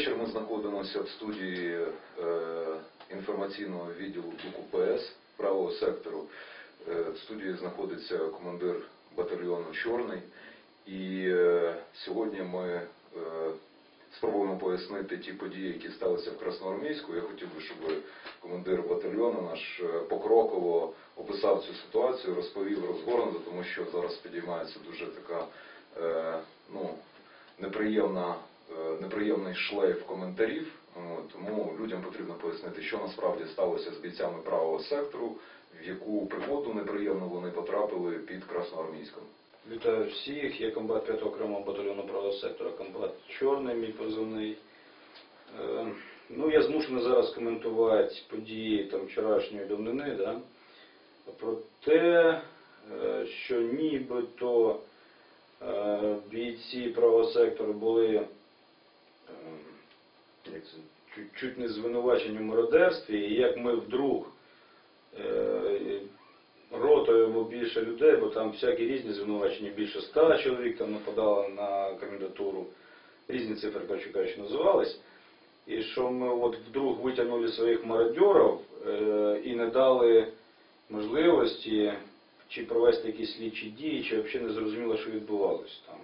вечір. Ми знаходимося в студії е, інформаційного відділу УКПС правого сектору. Е, в студії знаходиться командир батальйону Чорний. І е, сьогодні ми спробуємо пояснити ті події, які сталися в Красноармійську. Я хотів би, щоб командир батальйону наш покроково описав цю ситуацію, розповів розгорнуто, тому що зараз підіймається дуже така ну, неприємна, неприємний шлейф коментарів. Тому людям потрібно пояснити, що насправді сталося з бійцями правого сектору, в яку пригоду неприємну вони потрапили під Красноармійськом. Вітаю всіх, я комбат 5 окремого батальйону правого сектора, комбат Чорний, мій позивний. Е, ну, я змушений зараз коментувати події там, вчорашньої давнини, да? про те, е, що нібито е, бійці правого сектору були е, як це, чуть, чуть не звинувачені в мародерстві, і як ми вдруг е, ротою або більше людей, бо там всякі різні звинувачення, більше ста чоловік там нападало на кандидатуру, різні цифри, коротше кажучи, називались. І що ми от вдруг витягнули своїх мародьорів е, і не дали можливості чи провести якісь слідчі дії, чи взагалі не зрозуміло, що відбувалося там.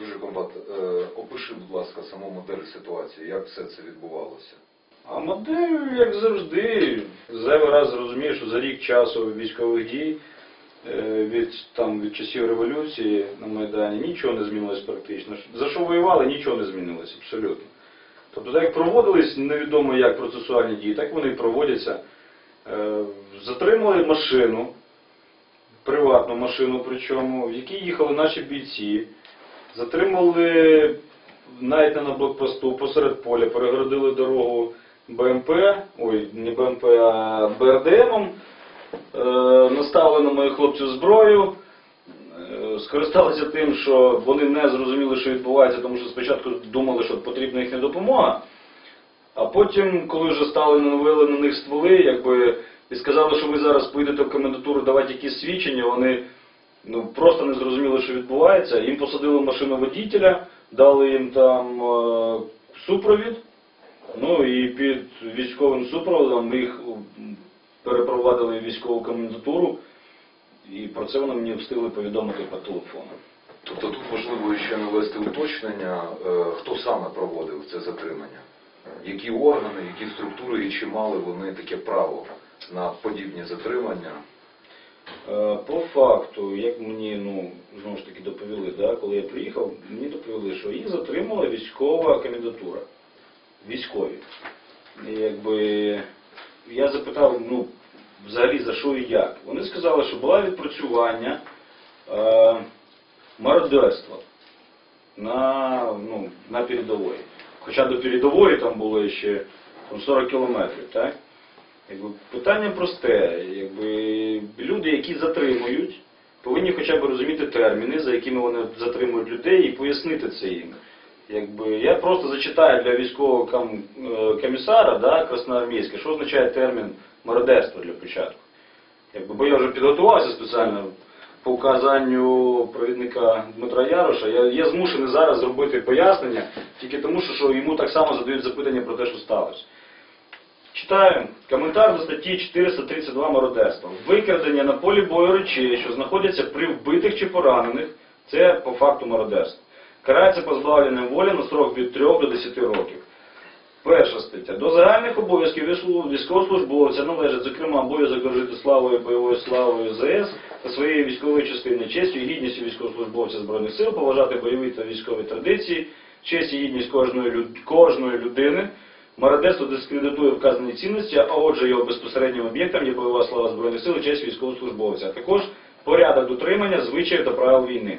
Дуже комбат, е, опиши, будь ласка, саму модель ситуації, як все це відбувалося. А модель, як завжди, зайвий раз зрозумієш, що за рік часу військових дій е, від, там, від часів революції на Майдані нічого не змінилось практично. За що воювали, нічого не змінилось абсолютно. Тобто, так як проводились невідомо як процесуальні дії, так вони і проводяться. Е, Затримали машину, приватну машину, причому, в якій їхали наші бійці. Затримали навіть не на блокпосту посеред поля, перегородили дорогу БМП, ой, не БМП, а БРДМом, е, наставили на моїх хлопців зброю, е, скористалися тим, що вони не зрозуміли, що відбувається, тому що спочатку думали, що потрібна їхня допомога, а потім, коли вже стали навели на них стволи, якби, і сказали, що ви зараз поїдете в комендатуру давати якісь свідчення, вони ну, просто не зрозуміли, що відбувається. Їм посадили машину водителя, дали їм там е, супровід, ну і під військовим супроводом їх перепровадили в військову комендатуру, і про це вони мені встигли повідомити по телефону. Тобто тут важливо ще навести уточнення, е, хто саме проводив це затримання, які органи, які структури і чи мали вони таке право на подібні затримання. Е, По факту, як мені ну, знову ж таки доповіли, да, коли я приїхав, мені доповіли, що їх затримала військова комендатура. Військові. І якби я запитав, ну, взагалі за що і як. Вони сказали, що було відпрацювання е, мародерства на, ну, на передової. Хоча до передової там було ще там, 40 кілометрів, так? Якби, питання просте. Якби, люди, які затримують, повинні хоча б розуміти терміни, за якими вони затримують людей, і пояснити це їм. Якби, я просто зачитаю для військового ком- е, комісара да, Красноармійська, що означає термін мародерство для початку. Якби, бо я вже підготувався спеціально по указанню провідника Дмитра Яроша. Я, я змушений зараз зробити пояснення, тільки тому, що, що йому так само задають запитання про те, що сталося. Читаю коментар до статті 432 мародерства. Викрадення на полі бою речей, що знаходяться при вбитих чи поранених, це по факту мародерство. Карається позбавленням волі на строк від 3 до 10 років. Перша стаття. До загальних обов'язків військовослужбовця належить, зокрема, обов'язок дорожити славою, бойовою славою ЗС та своєю військовою частиною, честю і гідністю військовослужбовця Збройних сил, поважати бойові та військові традиції, честь і гідність кожної, люд- кожної людини. Мародерство дискредитує вказані цінності, а отже його безпосереднім об'єктом є бойова слава Збройних сил і честь військовослужбовця, а також порядок дотримання звичаїв та правил війни.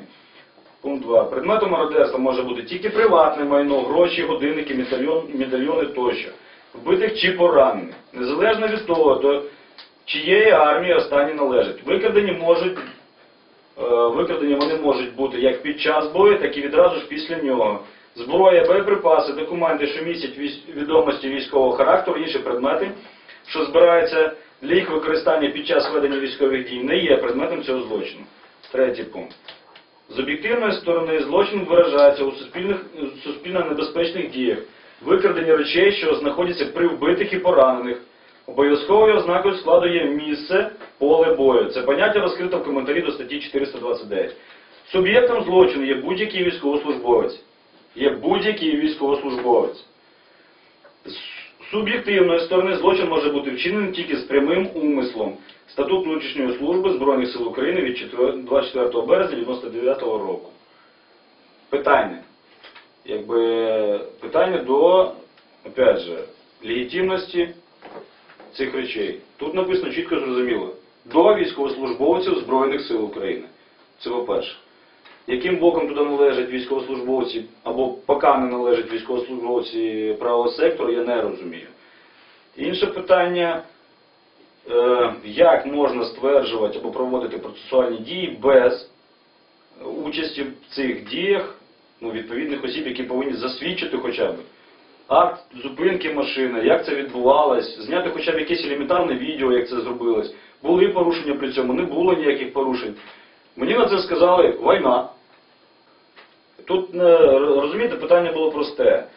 Пункт 2. Предметом мародерства може бути тільки приватне майно, гроші, годинники, медальйон, медальйони тощо, вбитих чи поранених, незалежно від того, до чиєї армії останні належать. Викрадені можуть, е, викрадені вони можуть бути як під час бою, так і відразу ж після нього. Зброя, боєприпаси, документи, що містять відомості військового характеру, інші предмети, що збираються для їх використання під час ведення військових дій, не є предметом цього злочину. Третій пункт. З об'єктивної сторони злочин виражається у суспільно небезпечних діях, викрадені речей, що знаходяться при вбитих і поранених. Обов'язковою ознакою складу є місце, поле бою. Це поняття розкрито в коментарі до статті 429. Суб'єктом злочину є будь-який військовослужбовець. Є будь-який військовослужбовець. З суб'єктивної сторони злочин може бути вчинений тільки з прямим умислом. Статут внутрішньої служби Збройних сил України від 24 березня 1999 року. Питання. Якби питання до, опять же, легітимності цих речей. Тут написано чітко зрозуміло. До військовослужбовців Збройних сил України. Це по-перше. Яким боком туди належать військовослужбовці, або поки не належать військовослужбовці правого сектору, я не розумію. Інше питання, е, як можна стверджувати або проводити процесуальні дії без участі в цих діях ну, відповідних осіб, які повинні засвідчити хоча б акт зупинки машини, як це відбувалось, зняти хоча б якесь елементарне відео, як це зробилось. Були порушення при цьому, не було ніяких порушень. Мені на це сказали війна. Тут, е, розумієте, питання було просте.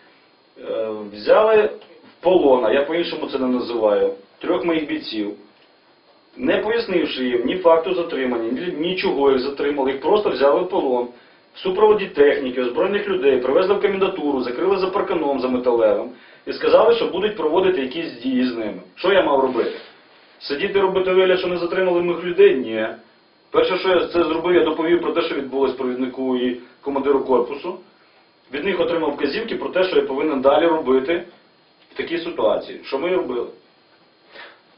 Е, Взяли в полон, а я по-іншому це не називаю, трьох моїх бійців, не пояснивши їм ні факту затримання, ні нічого їх затримали, їх просто взяли в полон. В супроводі техніки, озброєних людей, привезли в комендатуру, закрили за парканом за металевим і сказали, що будуть проводити якісь дії з ними. Що я мав робити? Сидіти робити вигляд, що не затримали моїх людей? Ні. Перше, що я це зробив, я доповів про те, що відбулось провіднику і командиру корпусу. Від них отримав вказівки про те, що я повинен далі робити в такій ситуації. Що ми робили?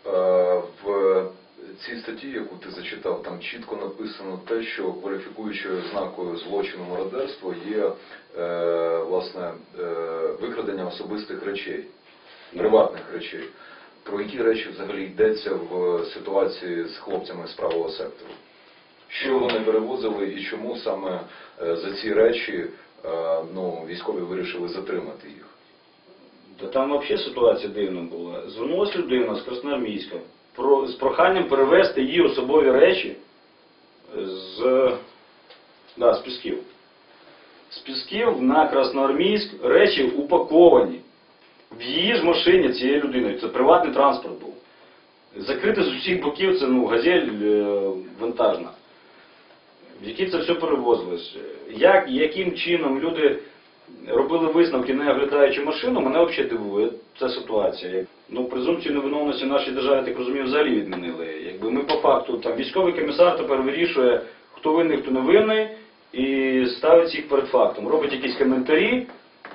Е, В цій статті, яку ти зачитав, там чітко написано те, що кваліфікуючою ознакою злочину мародерства є е, власне е, викрадення особистих речей, приватних речей. Про які речі взагалі йдеться в ситуації з хлопцями з правого сектору? Що вони перевозили і чому саме е, за ці речі е, ну, військові вирішили затримати їх? Та там взагалі ситуація дивна була. Звернулася людина з Красноармійська про, з проханням перевезти її особові речі з, да, з Пісків. З Пісків на Красноармійськ речі упаковані. В її ж машині цієї людини. Це приватний транспорт був. Закрити з усіх боків це ну, газель е, вантажна. В якій це все перевозилось. Як, яким чином люди робили висновки, не оглядаючи машину, мене взагалі дивує ця ситуація. Ну, презумпцію невиновності в нашій державі, так розумію, взагалі відмінили. Якби ми по факту, там військовий комісар тепер вирішує, хто винний, хто не винний, і ставить їх перед фактом. Робить якісь коментарі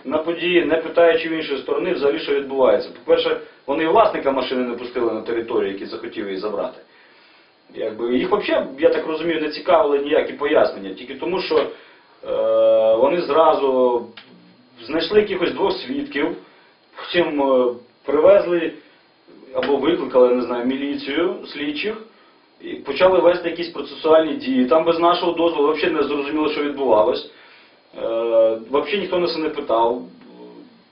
на події, не питаючи в іншої сторони, взагалі, що відбувається. По-перше, вони і власника машини не пустили на територію, який захотів її забрати. Якби їх взагалі, я так розумію, не цікавили ніякі пояснення, тільки тому, що е, вони зразу знайшли якихось двох свідків, потім е, привезли або викликали, не знаю, міліцію слідчих і почали вести якісь процесуальні дії. Там без нашого дозволу взагалі не зрозуміло, що відбувалось. Е, взагалі ніхто нас не питав,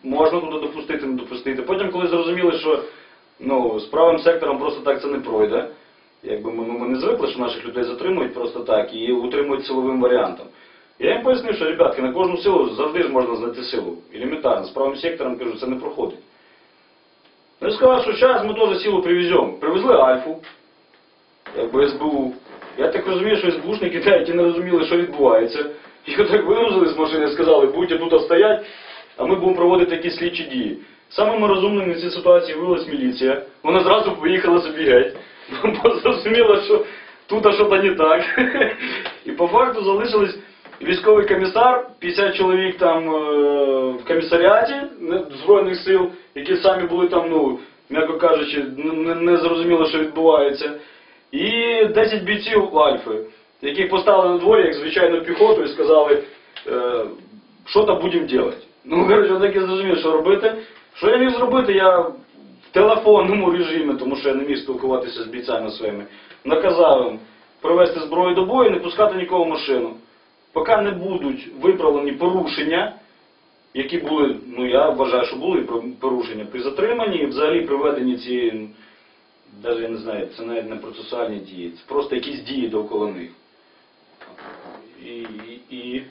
можна туди допустити, не допустити. Потім, коли зрозуміли, що ну, з правим сектором просто так це не пройде. Якби ми, ми не звикли, що наших людей затримують просто так і утримують силовим варіантом. Я їм пояснив, що, ребятки, на кожну силу завжди ж можна знайти силу. Елементарно. З правим сектором, кажу, це не проходить. Ну і сказав, що зараз ми теж силу привеземо. Привезли Альфу, якби СБУ. Я так розумію, що СБУшники та, які не розуміли, що відбувається. Їх так вигрузили з машини і сказали, будьте тут стоять, а ми будемо проводити якісь слідчі дії. Самими розумними в цій ситуації виявилась міліція. Вона зразу поїхала собі геть. Бо зрозуміла, що тут а що то не так. І по факту залишились військовий комісар, 50 чоловік там е, в комісаріаті Збройних сил, які самі були там, ну, м'яко кажучи, не, зрозуміло, що відбувається. І 10 бійців Альфи, яких поставили на дворі, як звичайну піхоту, і сказали, е, що там будемо робити. Ну, коротше, так я зрозумів, що робити. Що я міг зробити, я телефонному режимі, тому що я не міг спілкуватися з бійцями своїми, наказав їм привезти зброю до бою не пускати нікого в машину. Поки не будуть виправлені порушення, які були, ну я вважаю, що були порушення при затриманні і взагалі приведені ці, навіть я не знаю, це навіть не процесуальні дії, це просто якісь дії довкола них. І, і, і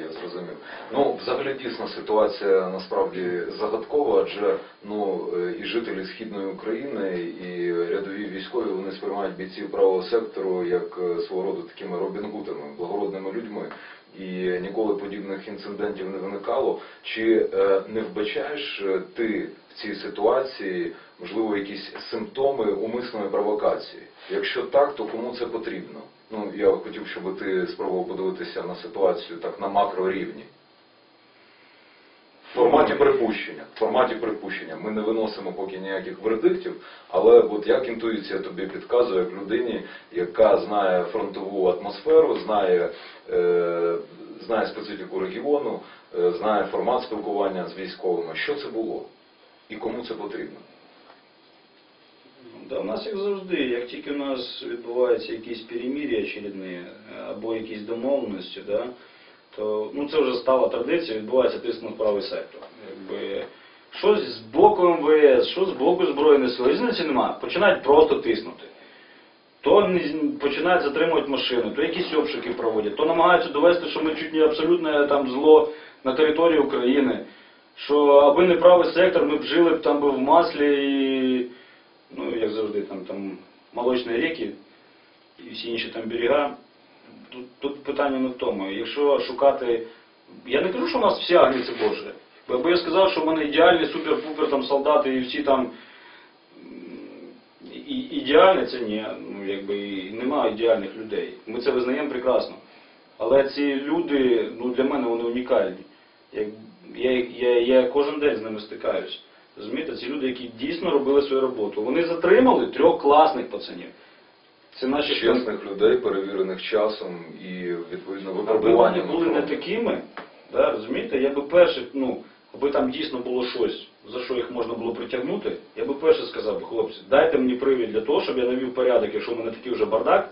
Я зрозумів. Ну, взагалі дійсно ситуація насправді загадкова, адже ну е, і жителі східної України, і рядові військові вони сприймають бійців правого сектору як е, свого роду такими робінгутами, благородними людьми. І ніколи подібних інцидентів не виникало. Чи е, не вбачаєш е, ти в цій ситуації можливо якісь симптоми умисної провокації? Якщо так, то кому це потрібно? Ну я хотів, щоб ти спробував подивитися на ситуацію так на макрорівні. В форматі припущення. В форматі припущення. Ми не виносимо поки ніяких вердиктів, але от як інтуїція тобі підказує, як людині, яка знає фронтову атмосферу, знає, е, знає специфіку регіону, е, знає формат спілкування з військовими, що це було і кому це потрібно? Да, у нас як завжди, як тільки у нас відбуваються якісь перемір'я очередні е, або якісь домовленості, да, то ну, це вже стала традиція, відбувається тиск на правий сектор. Якби, щось з боку МВС, що з боку Збройних сил, різниці немає, починають просто тиснути. То починають затримувати машини, то якісь обшуки проводять, то намагаються довести, що ми чуть не абсолютне там зло на території України, що аби не правий сектор, ми б жили б там би в маслі і ну, як завжди, там, там молочні ріки і всі інші там берега. Тут, тут питання не в тому. Якщо шукати. Я не кажу, що у нас всі агнці Божі. Бо я сказав, що в мене ідеальні супер-пупер там солдати і всі там і, ідеальні, це ні. Ну, якби і немає ідеальних людей. Ми це визнаємо прекрасно. Але ці люди, ну для мене вони унікальні. Як, я, я, я кожен день з ними стикаюсь. Розумієте, ці люди, які дійсно робили свою роботу. Вони затримали трьох класних пацанів. Це наші Чесних людей, перевірених часом і відповідно вони були не такими, да, розумієте, я би перший, ну, аби там дійсно було щось, за що їх можна було притягнути, я би перше сказав хлопці, дайте мені привід для того, щоб я навів порядок, якщо в мене такий вже бардак,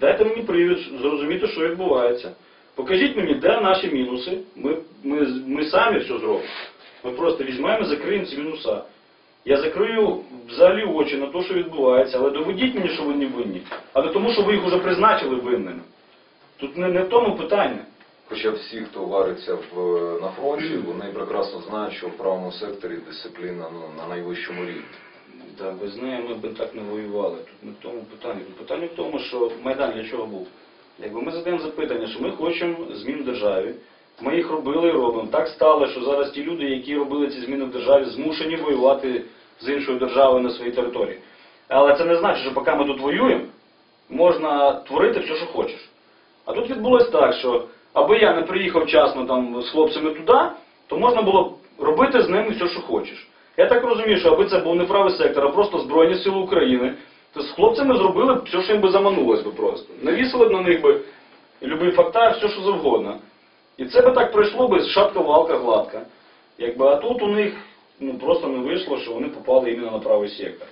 дайте мені привід зрозуміти, що відбувається. Покажіть мені, де наші мінуси, ми, ми, ми самі все зробимо. Ми просто візьмемо і закриємо ці мінуса. Я закрию взагалі очі на те, що відбувається, але доведіть мені, що ви не винні, а не тому, що ви їх вже призначили винними. Тут не, не в тому питання. Хоча всі, хто вариться в, на фронті, вони прекрасно знають, що в правому секторі дисципліна ну, на найвищому рівні. Так, без неї ми б так не воювали. Тут не в тому питанні. Тут питання в тому, що Майдан для чого був. Якби ми задаємо запитання, що ми хочемо змін в державі, ми їх робили і робимо. Так стало, що зараз ті люди, які робили ці зміни в державі, змушені воювати з іншою державою на своїй території. Але це не значить, що поки ми тут воюємо, можна творити все, що хочеш. А тут відбулось так, що аби я не приїхав вчасно там з хлопцями туди, то можна було робити з ними все, що хочеш. Я так розумію, що аби це був не правий сектор, а просто Збройні Сили України, то з хлопцями зробили б все, що їм би заманулось би просто. Навісили б на них би любий фактар, все, що завгодно. І це би так пройшло би шапка-валка гладка. Якби, а тут у них ну, просто не вийшло, що вони попали іменно на правий сектор.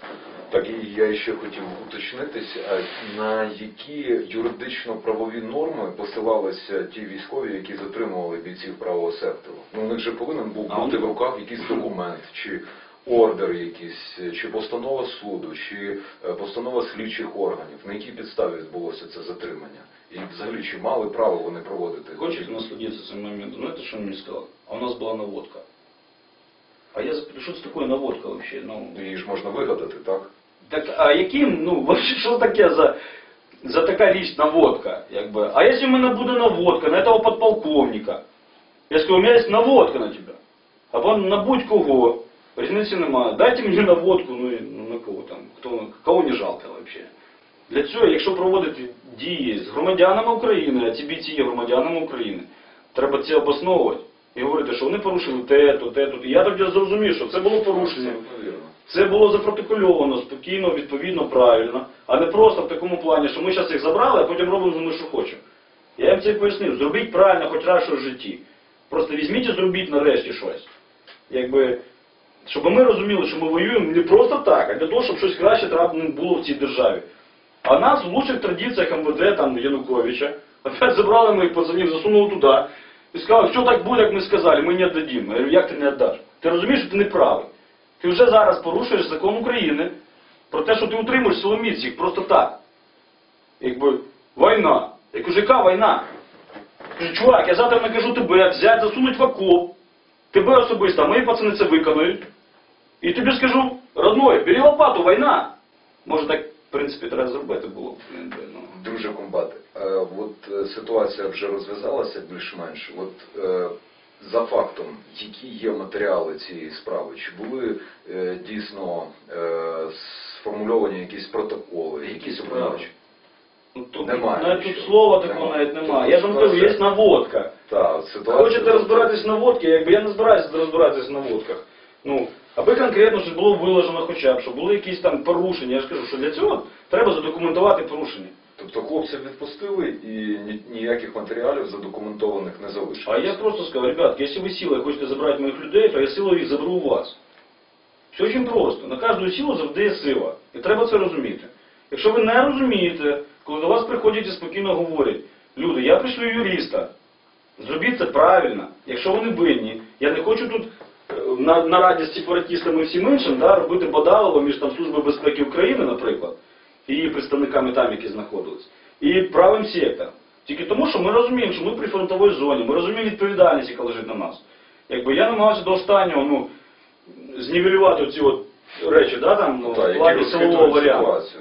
Так і я ще хотів уточнитись, а на які юридично-правові норми посилалися ті військові, які затримували бійців правого сектору? Ну, у них же повинен був А бути в руках якийсь документ, чи ордер якийсь, чи постанова суду, чи е, постанова слідчих органів. На якій підставі відбулося це затримання? І взагалі, чи мали право вони проводити? Хочете насладиться цим моментом? Знаете, что он мне сказал? А у нас была наводка. А я запитав, що це таке наводка вообще? Ну, Її ж можна вигадати, так? так, а яким, ну, вообще, що таке за, за така річ наводка? Якби? А якщо в мене буде наводка на этого подполковника? Я скажу, у мене є наводка на тебе. Або на будь-кого. Різниці немає. Дайте мені наводку, ну, і- ну на кого там, хто, кого не жалко вообще. Для цього, якщо проводити дії з громадянами України, а ці бійці є громадянами України, треба це обосновувати і говорити, що вони порушили те, то, те, то. І я тоді зрозумів, що це було порушення. Це було запротокольовано спокійно, відповідно, правильно, а не просто в такому плані, що ми зараз їх забрали, а потім робимо з ними, що хочемо. Я їм це пояснив. Зробіть правильно хоч раз в житті. Просто візьміть і зробіть нарешті щось. Якби, щоб ми розуміли, що ми воюємо не просто так, а для того, щоб щось краще було в цій державі. А нас в лучших традиціях МВД там, Януковича, опять забрали моїх пацанів, засунули туди. І сказали, що так буде, як ми сказали, ми не віддадим. Я говорю, як ти не віддаш? Ти розумієш, що ти не правий. Ти вже зараз порушуєш закон України про те, що ти утримуєш силоміць їх просто так. Якби війна. Я кажу, яка війна? Кажу, чувак, я завтра накажу тебе взяти, засунуть в окоп, тебе особисто, а мої пацани це виконують. І тобі скажу, родной, бери лопату, війна. Може так, принципі, треба зробити було. б, ну. Друже комбат, е, от е, ситуація вже розв'язалася більш-менш. От е, за фактом, які є матеріали цієї справи, чи були дійсно сформульовані якісь протоколи, якісь справи? Ну, тут, Немає навіть тут слова такого Немає. навіть немає. Тут Я ж вам кажу, є наводка. Ситуація. Хочете розбиратись на водці, якби я не збираюся розбиратись на водках. Ну, аби конкретно щось було виложено хоча б, щоб були якісь там порушення. Я ж кажу, що для цього треба задокументувати порушення. Тобто хлопців відпустили і ні- ніяких матеріалів задокументованих не залишилось. А я просто сказал, ребят, если вы силой хочете забрать моих людей, то я силою їх заберу у вас. Все дуже просто. На кожну силу завжди є сила. І треба це розуміти. Якщо ви не розумієте, коли до вас приходять і спокійно говорять, люди, я пришлю юриста, зробіть це правильно. Якщо вони винні, я не хочу тут на, на раді з сепаратистами і всім іншим да, робити бодалово між там Службою безпеки України, наприклад, і її представниками там, які знаходились, і правим сектором. Тільки тому, що ми розуміємо, що ми при фронтовій зоні, ми розуміємо відповідальність, яка лежить на нас. Якби я намагався до останнього ну, знівелювати ці от речі, да, там, ну, Так, в які плані силового розхитують варіанту. ситуацію,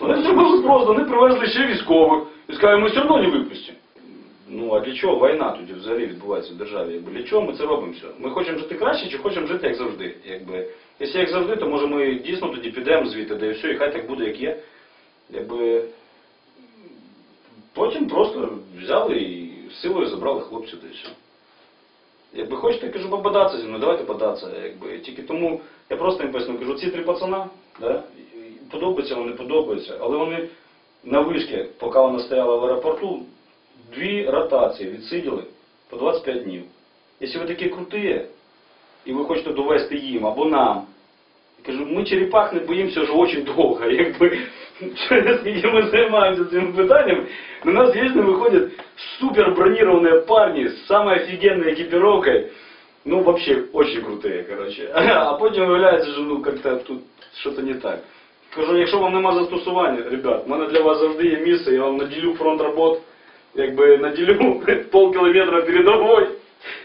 Вони зробили просто, вони привезли ще військових і сказали, ми все одно не випустимо. Ну а для чого війна тоді взагалі відбувається в державі? Якби для чого ми це робимо все? Ми хочемо жити краще чи хочемо жити як завжди? Якби, якщо як завжди, то може ми дійсно тоді підемо звідти, де і все, і хай так буде, як є. Якби потім просто взяли і силою забрали хлопців і все. Якби хочете, кажу, пободатися зі мною, давайте бодатися. Якби. Тільки тому я просто їм поясню, кажу, ці три пацана, да, і подобається вам, не подобається, але вони на вишки, поки вона стояла в аеропорту, дві ротації відсиділи по 25 днів. Якщо ви такі круті, і ви хочете довести їм або нам, я кажу, ми черепах не боїмося вже дуже довго. Якби скільки ми займаємося цим питанням, на нас вечно виходять супер бронированные парни с самой офигенной экипировкой. Ну, вообще, очень крутые, короче. А потім виявляється, що ну, как-то тут що-то не так. Кажу, якщо вам нема застосування, ребят, в мене для вас завжди є місце, я вам наділю фронт робот, Якби наділю пол кілометра передовой.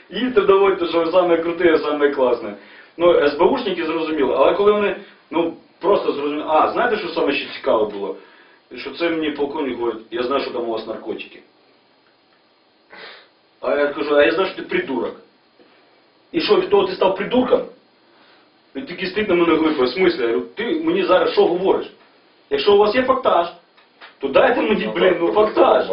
Їдьте доводьте, що ви саме круте, саме класне. Ну, СБУшники зрозуміли, але коли вони, ну, просто зрозуміли, а, знаєте, що саме ще цікаве було? Що це мені полковник говорить, я знаю, що там у вас наркотики. А я кажу, а я знаю, що ти придурок. І що, від того ти став придурком? Він такий стоїть на мене глипає, в смислі? Я говорю, ти мені зараз що говориш? Якщо у вас є фактаж, то дайте мені, блін, ну фактаж.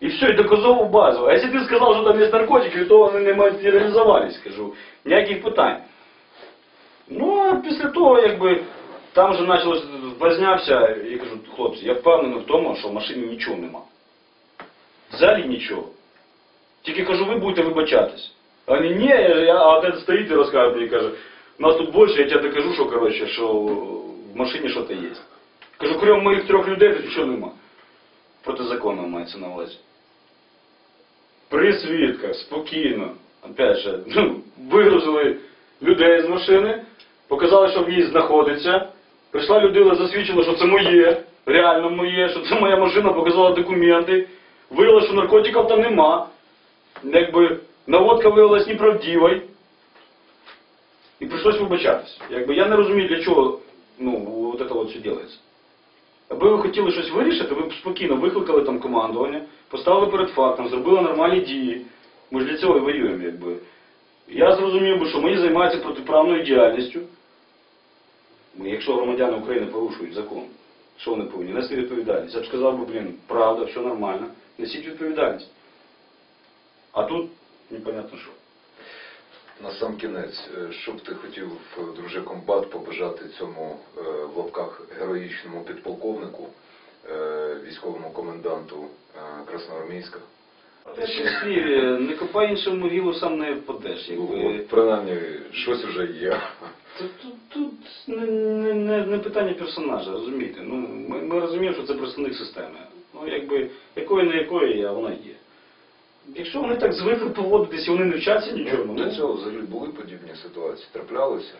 І все, і доказову базу. А якщо ти сказав, що там є наркотики, то вони не матеріалізувались, кажу. Ніяких питань. Ну, а після того, якби, там вже почалося вознявся, я кажу, хлопці, я впевнений в тому, що в машині нічого нема. Взагалі нічого. Тільки кажу, ви будете вибачатись. А вони, ні, я, а один стоїть і розказує мені, каже, нас тут більше, я тебе докажу, що, коротше, що в машині щось є. Кажу, крім моїх трьох людей, тут нічого нема. Протизаконно мається на увазі. При свідках, спокійно, опять же, ну, вигрузили людей з машини, показали, що в'їзд знаходиться. Прийшла людина, засвідчила, що це моє, реально моє, що це моя машина, показала документи. Виявилося, що наркотиків там нема. Якби наводка виявилась неправдивою. І прийшлось вибачатись. Якби я не розумію, для чого ну, от це от все робиться. Аби ви хотіли щось вирішити, ви б спокійно викликали там командування, поставили перед фактом, зробили нормальні дії. Ми ж для цього і воюємо, якби. Я зрозумів би, що мені займаються протиправною діяльністю. Ми, Якщо громадяни України порушують закон, що вони повинні? Нести відповідальність. Я б сказав би, блін, правда, все нормально, несіть відповідальність. А тут непонятно що. На сам кінець, е, що б ти хотів, е, друже комбат, побажати цьому е, в лапках героїчному підполковнику, військовому коменданту Красноармійська? Не копай іншим могилу, сам не впадеш. Ну, Якби. от, принаймні, щось вже є. Тут, тут, тут не, не, не, не питання персонажа, розумієте? Ну, ми, ми розуміємо, що це представник системи. Ну, якби, якої не якої, а вона є. Якщо вони так звикли поводитись і вони не вчаться нічого, Ну, ну, До цього взагалі були подібні ситуації, траплялися.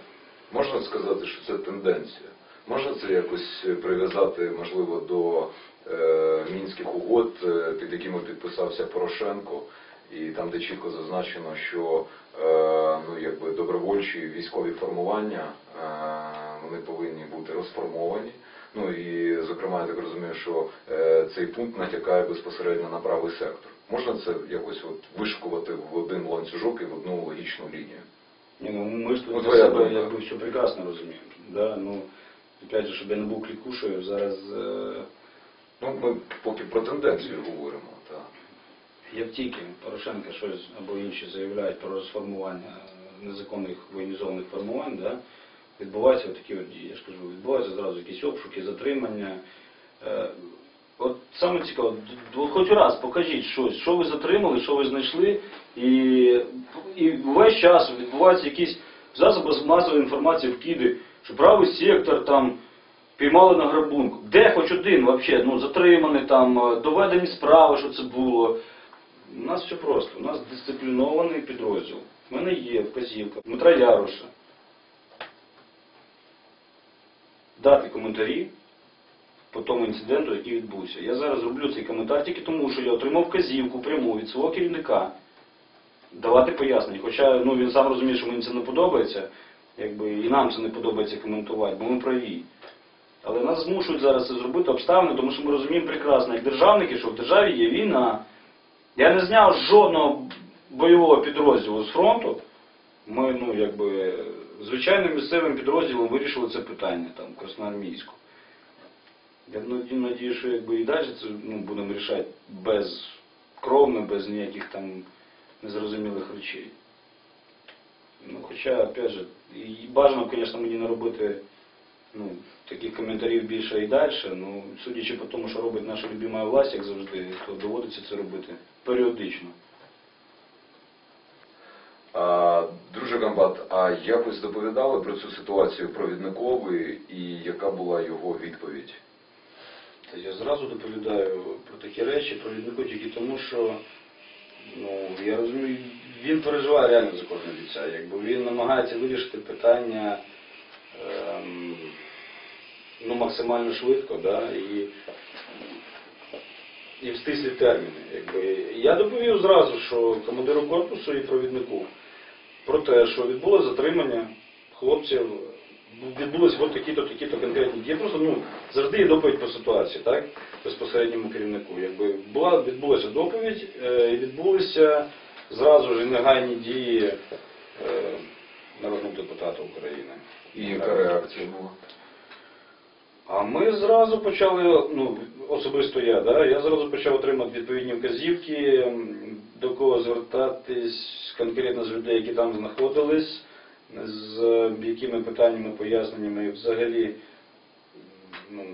Можна сказати, що це тенденція. Можна це якось прив'язати, можливо, до е, мінських угод, е, під якими підписався Порошенко, і там, де чітко зазначено, що е, ну, якби добровольчі військові формування е, вони повинні бути розформовані. Ну і зокрема, я так розумію, що е, цей пункт натякає безпосередньо на правий сектор. Можна це якось от вишикувати в один ланцюжок і в одну логічну лінію? Ні, ну ми ж тут себе якби все прекрасно розуміємо. Да? Ну, опять же, щоб я не був клікушею, зараз е, Ну, ми поки про тенденцію говоримо, так. як тільки Порошенко щось або інші заявляють про розформування незаконних воєнізованих формувань, да? відбуваються такі от дії. Я ж кажу, відбуваються зразу якісь обшуки, затримання. Е, От саме цікаво, хоч раз покажіть щось, що ви затримали, що ви знайшли, і, і весь час відбуваються якісь засоби з масової інформації вкиди, що правий сектор там піймали на грабунку. Де хоч один взагалі, ну затриманий там, доведені справи, що це було. У нас все просто, у нас дисциплінований підрозділ. У мене є вказівка Дмитра Яроша. Дати коментарі по тому інциденту, який відбувся. Я зараз роблю цей коментар тільки тому, що я отримав вказівку пряму від свого керівника давати пояснення. Хоча ну, він сам розуміє, що мені це не подобається, якби, і нам це не подобається коментувати, бо ми праві. Але нас змушують зараз це зробити обставини, тому що ми розуміємо прекрасно, як державники, що в державі є війна. Я не зняв жодного бойового підрозділу з фронту. Ми, ну, якби, звичайним місцевим підрозділом вирішили це питання, там, Красноармійську. Я надію, що якби і далі це ну, будемо рішати безкровно, без ніяких там незрозумілих речей. Ну, хоча, опять же, і бажано, звісно, мені не робити ну, таких коментарів більше і далі, ну, судячи по тому, що робить наша любима власть, як завжди, то доводиться це робити періодично. А, друже Гамбат, а якось доповідали про цю ситуацію провідникові і яка була його відповідь? Я зразу доповідаю про такі речі, про віднику тільки тому, що ну, я розумію, він переживає реально за кожне бійця. Якби він намагається вирішити питання ем, ну, максимально швидко, да, і, і в стислі терміни. Якби. Я доповів зразу, що командиру корпусу і провіднику про те, що відбулося затримання хлопців, відбулись от такі-то, такі-то конкретні дії. Просто ну, завжди є доповідь по ситуації, так? Безпосередньому керівнику. Якби була, відбулася доповідь, е, і відбулися зразу ж і негайні дії е, народного депутата України. І яка реакція була? А ми зразу почали, ну, особисто я, да, я зразу почав отримати відповідні вказівки, до кого звертатись конкретно з людей, які там знаходились, з якими питаннями, поясненнями і взагалі, ну,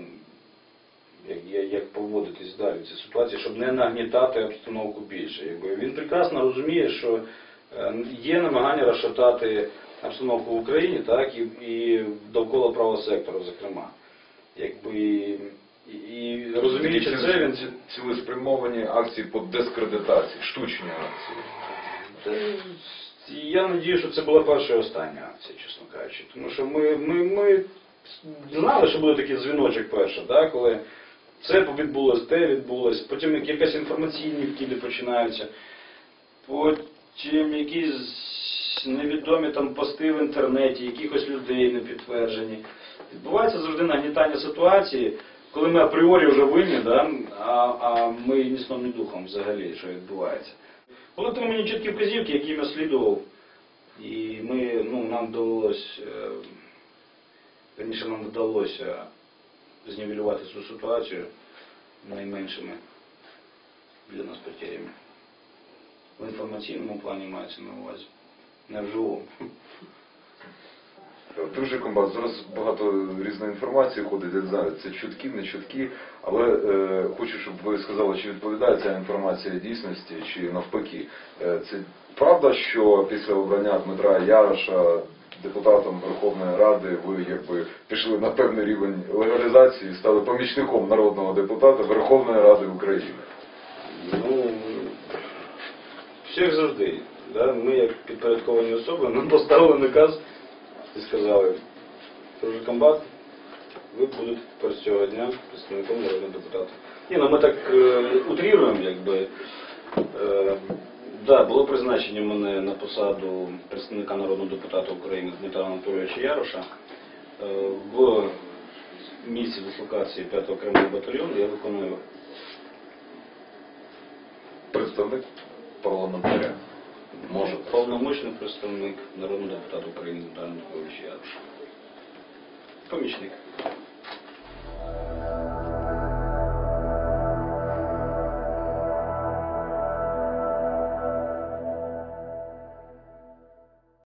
як, як поводитись далі в цій ситуації, щоб не нагнітати обстановку більше. Якби він прекрасно розуміє, що е, є намагання розшатати обстановку в Україні, так, і, і довкола правого сектору, зокрема. Якби, і, і розуміючи це, він цілеспрямовані акції по дискредитації, штучні акції. Я надію, що це була перша і остання акція, чесно кажучи. Тому що ми, ми, ми знали, що буде такий дзвіночок перший, да, коли це відбулось, те відбулось, потім як- якась інформаційні вкиди починаються, потім якісь невідомі там пости в інтернеті, якихось людей не підтверджені. Відбувається завжди нагнітання ситуації, коли ми апріорі вже винні, да, а, а ми ні сном, ні духом взагалі, що відбувається. Були отримані чіткі вказівки, яким я слідував. І ми, ну, нам вдалося, раніше нам вдалося знівелювати цю ситуацію найменшими для нас потерями. В інформаційному плані мається на увазі, не в живому. Дуже комбат, зараз багато різної інформації ходить, я не знаю, це чутки, не чутки, але е, хочу, щоб ви сказали, чи відповідає ця інформація дійсності, чи навпаки. Е, це правда, що після обрання Дмитра Яроша депутатом Верховної Ради ви якби пішли на певний рівень легалізації і стали помічником народного депутата Верховної Ради України? Ну, всіх завжди. Да? Ми, як підпорядковані особи, нам поставили наказ і сказали, друже комбат, ви будете тепер з цього дня представником народного депутата. Ні, ну ми так е, утріруємо, якби. Е, да, було призначення мене на посаду представника народного депутата України Дмитра Анатолійовича Яроша. Е, в місці дислокації 5-го окремого батальйону я виконую Представник парламентаря повномочний представник народного депутата України Яроша. Помічник.